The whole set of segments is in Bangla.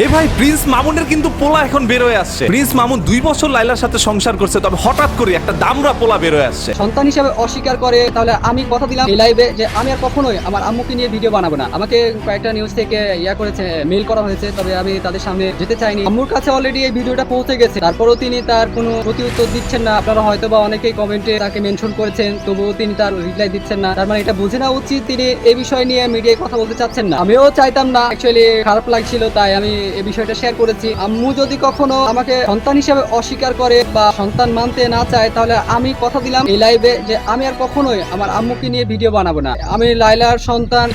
এ ভাই, প্রিন্স মামুনের কিন্তু পোলা এখন বের হয়ে আসছে। প্রিন্স মামুন দুই বছর লাইলার সাথে সংসার করছে, তবে হঠাৎ করে একটা দামরা পোলা বের হয়ে আসছে। সন্তান হিসাবে অস্বীকার করে, তাহলে আমি কথা দিলাম এই লাইভে যে আমি আর কখনোই আমার আম্মুকে নিয়ে ভিডিও বানাবো না। আমাকে কয়েকটা নিউজ থেকে ইয়া করেছে মেল করা হয়েছে, তবে আমি তাদের সামনে যেতে চাইনি। আম্মুর কাছে অলরেডি এই ভিডিওটা পৌঁছে গেছে। তারপরেও তিনি তার কোনো প্রতি উত্তর দিচ্ছেন না। আপনারা হয়তো বা অনেকেই কমেন্টে তাকে মেনশন করেছেন, তবুও তিনি তার রিপ্লাই দিচ্ছেন না। তার মানে এটা বুঝে নেওয়া উচিত, তিনি এই বিষয় নিয়ে মিডিয়ায় কথা বলতে চাচ্ছেন না। আমিও চাইতাম না অ্যাকচুয়ালি খারাপ লাগছিল, তাই আমি এই বিষয়টা শেয়ার করেছি। আম্মু যদি কখনো আমাকে সন্তান হিসাবে অস্বীকার করে বা সন্তান মানতে না চায়, তাহলে আমি কথা দিলাম এই লাইভে যে আমি আর কখনোই আমার আম্মুকে নিয়ে ভিডিও বানাবো না। আমি লাইলার সন্তান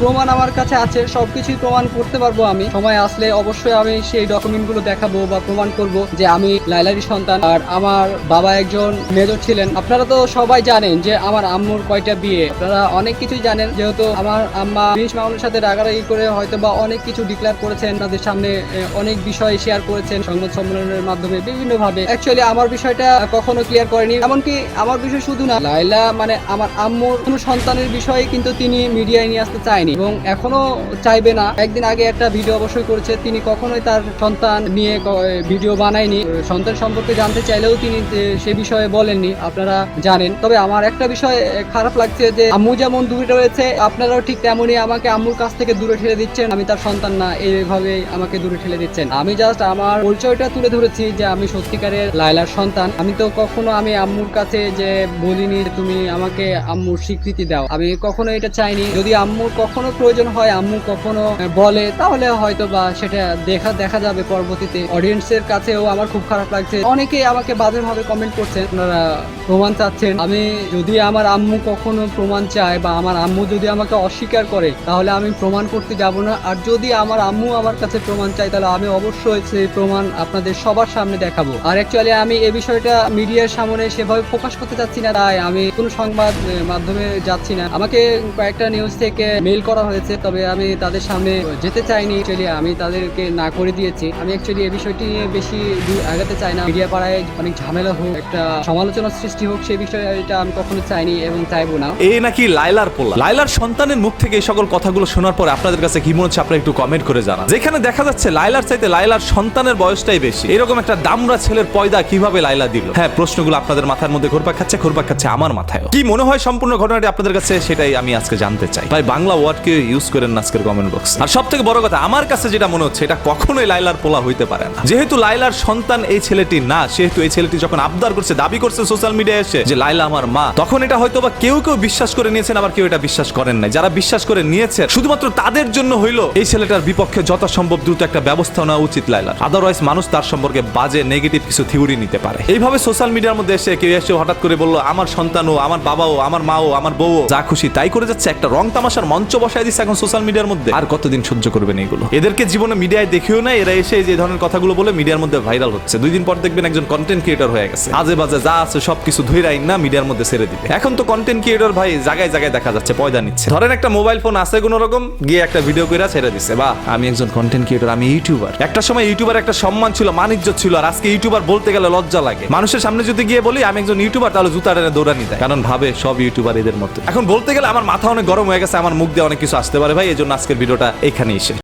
প্রমাণ আমার কাছে আছে, সবকিছুই প্রমাণ করতে পারব আমি। সময় আসলে অবশ্যই আমি সেই ডকুমেন্টগুলো দেখাবো বা প্রমাণ করব যে আমি লাইলারই সন্তান আর আমার বাবা একজন মেজর ছিলেন। আপনারা তো সবাই জানেন যে আমার আম্মুর কয়টা বিয়ে। আপনারা অনেক কিছুই জানেন, যেহেতু আমার আম্মা বিশ মামুনের সাথে রাগারাগি করে হয়তো বা অনেক কিছু ডিক্লেয়ার করেছেন তাদের সামনে অনেক বিষয় শেয়ার করেছেন সংবাদ সম্মেলনের মাধ্যমে বিভিন্ন ভাবে অ্যাকচুয়ালি আমার বিষয়টা কখনো ক্লিয়ার করেনি। এমনকি আমার বিষয় শুধু না লাইলা মানে আমার আম্মুর কোনো সন্তানের বিষয়ে কিন্তু তিনি মিডিয়ায় নিয়ে আসতে চায়নি। এবং এখনও চাইবে না। একদিন আগে একটা ভিডিও অবশ্যই করেছে, তিনি কখনোই তার সন্তান নিয়ে ভিডিও বানায়নি। সন্তান সম্পর্কে জানতে চাইলেও তিনি সে বিষয়ে বলেননি, আপনারা জানেন। তবে আমার একটা বিষয় খারাপ লাগছে যে, আম্মু যেমন দূরে রয়েছে, আপনারাও ঠিক তেমনই আমাকে আম্মুর কাছ থেকে দূরে ঠেলে দিচ্ছেন, আমি তার সন্তান না এইভাবে আমাকে দূরে ঠেলে দিচ্ছেন। আমি জাস্ট আমার পরিচয়টা তুলে ধরেছি যে আমি সত্যিকারের লাইলার সন্তান। আমি তো কখনো আমি আম্মুর কাছে যে বলিনি তুমি আমাকে আম্মুর স্বীকৃতি দাও। আমি কখনো এটা চাইনি। যদি আম্মুর কখনো প্রয়োজন হয়, আম্মু কখনো বলে, তাহলে হয়তো বা সেটা দেখা দেখা যাবে পরবর্তীতে। অডিয়েন্সের কাছেও আমার খুব খারাপ লাগছে। অনেকে আমাকে বাজেভাবে কমেন্ট করছেন। আপনারা প্রমাণ চাচ্ছেন। আমি যদি আমার আম্মু কখনো প্রমাণ চায় বা আমার আম্মু যদি আমাকে অস্বীকার করে, তাহলে আমি প্রমাণ করতে যাব না। আর যদি আমার আম্মু আমার কাছে প্রমাণ চায় তাহলে আমি অবশ্যই সেই প্রমাণ আপনাদের সবার সামনে দেখাবো। আর অ্যাকচুয়ালি আমি এই বিষয়টা মিডিয়ার সামনে সেভাবে প্রকাশ করতে চাচ্ছি না, তাই আমি কোনো সংবাদ মাধ্যমে যাচ্ছি না। আমাকে কয়েকটা নিউজ থেকে মেল করা হয়েছে, তবে আমি তাদের সামনে যেতে চাইনি। অ্যাকচুয়ালি আমি তাদেরকে না করে দিয়েছি। আমি অ্যাকচুয়ালি এই বিষয়টি নিয়ে বেশি আগাতে চাই না। মিডিয়া পাড়ায় অনেক ঝামেলা হোক, একটা সমালোচনার সৃষ্টি হোক সেই বিষয়টা আমি কখনো চাইনি এবং চাইব না। এই নাকি লাইলার পোলা। লাইলার সন্তানের মুখ থেকে এই সকল কথাগুলো শোনার পরে আপনাদের কাছে কি মনে হচ্ছে, আপনারা একটু কমেন্ট করে জানান। যেখানে দেখা যাচ্ছে লাইলার চাইতে লাইলার সন্তানের বয়সটাই বেশি। এরকম একটা দামরা ছেলের পয়দা কীভাবে লাইলা দিল? হ্যাঁ প্রশ্নগুলো আপনাদের মাথার মধ্যে ঘুরপাক খাচ্ছে ঘুরপাক খাচ্ছে আমার মাথায় কি মনে হয় সম্পূর্ণ ঘটনাটি আপনাদের কাছে? সেটাই আমি আজকে জানতে চাই। ভাই, বাংলা ওয়ার্ডকে ইউজ করেন আজকের কমেন্ট বক্স আর সব থেকে বড় কথা, আমার কাছে যেটা মনে হচ্ছে, এটা কখনোই লাইলার পোলা হইতে পারে না। যেহেতু লাইলার সন্তান এই ছেলেটি না, সেহেতু এই ছেলেটি যখন আবদার করছে, দাবি করছে সোশ্যাল মিডিয়ায় এসে যে লাইলা আমার মা, তখন এটা হয়তো বা কেউ কেউ বিশ্বাস করে নিয়েছেন, আবার কেউ এটা বিশ্বাস করেন নাই। যারা বিশ্বাস করে নিয়েছে শুধুমাত্র তাদের জন্য হইল এই ছেলেটার বিপক্ষে যথাসম্ভব দ্রুত একটা ব্যবস্থা নেওয়া উচিত লাইলার আদারওয়াইজ মানুষ তার সম্পর্কে বাজে নেগেটিভ কিছু থিওরি নিতে পারে। এইভাবে সোশ্যাল মিডিয়ার মধ্যে এসে কেউ এসে হঠাৎ করে বলল, আমার সন্তানও আমার বাবাও আমার মাও আমার বউ যা খুশি তাই করে যাচ্ছে। একটা রং তামাশার মঞ্চ বসায় দিচ্ছে এখন সোশ্যাল মিডিয়ার মধ্যে। আর কতদিন সহ্য করবেন এগুলো? এদেরকে জীবনে মিডিয়ায় দেখেও না এরা এসে যে ধরনের কথাগুলো বলে মিডিয়ার মধ্যে ভাইরাল হচ্ছে। দুই দিন পর দেখবেন একজন কন্টেন্ট ক্রিয়েটর হয়ে গেছে। আজে বাজে যা আছে সবকিছু ধরে আইন না মিডিয়ার মধ্যে ছেড়ে দিবে। এখন তো কন্টেন্ট ক্রিয়েটর ভাই জায়গায় জায়গায় দেখা যাচ্ছে, পয়দা নিচ্ছে। ধরেন একটা মোবাইল ফোন আছে কোনো রকম, গিয়ে একটা ভিডিও করে ছেড়ে দিচ্ছে বাহ, আমি একজন কন্টেন্ট ক্রিয়েটর আমি ইউটিউবার একটা সময় ইউটিউবার একটা সম্মান ছিল, মানিজ্য ছিল, আর আজকে ইউটিউবার বলতে গেলে লজ্জা লাগে। মানুষের সামনে যদি গিয়ে বলি, আমি একজন ইউটিউবার তাহলে জুতা টেনে দৌড়ানি দেয়। কারণ ভাবে, সব ইউটিউবার এদের মতো। এখন বলতে গেলে আমার মাথা অনেক গরম হয়ে গেছে, আমার মুখ দিয়ে অনেক কিছু আসতে পারে ভাই এই জন্য আজকের ভিডিওটা এখানেই শেষ।